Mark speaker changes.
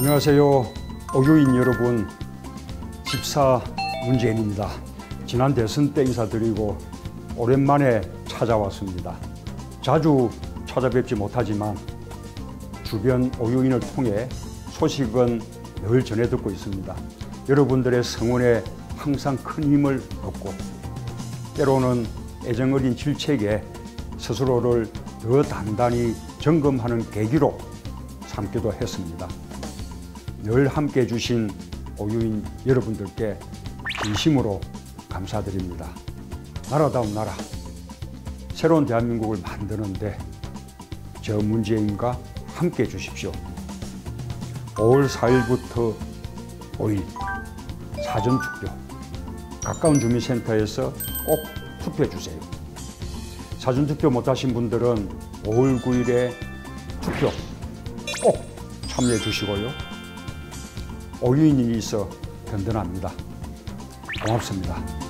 Speaker 1: 안녕하세요. 오유인 여러분. 집사 문재인입니다. 지난 대선 때 인사드리고 오랜만에 찾아왔습니다. 자주 찾아뵙지 못하지만 주변 오유인을 통해 소식은 늘 전해 듣고 있습니다. 여러분들의 성원에 항상 큰 힘을 얻고 때로는 애정어린 질책에 스스로를 더 단단히 점검하는 계기로 삼기도 했습니다. 늘 함께 해주신 오유인 여러분들께 진심으로 감사드립니다. 나라다운 나라, 새로운 대한민국을 만드는데 저 문재인과 함께 해주십시오. 5월 4일부터 5일 사전 투표 가까운 주민센터에서 꼭 투표해 주세요. 사전 투표 못하신 분들은 5월 9일에 투표 꼭 참여해 주시고요. 오유인이 있어 든든합니다. 고맙습니다.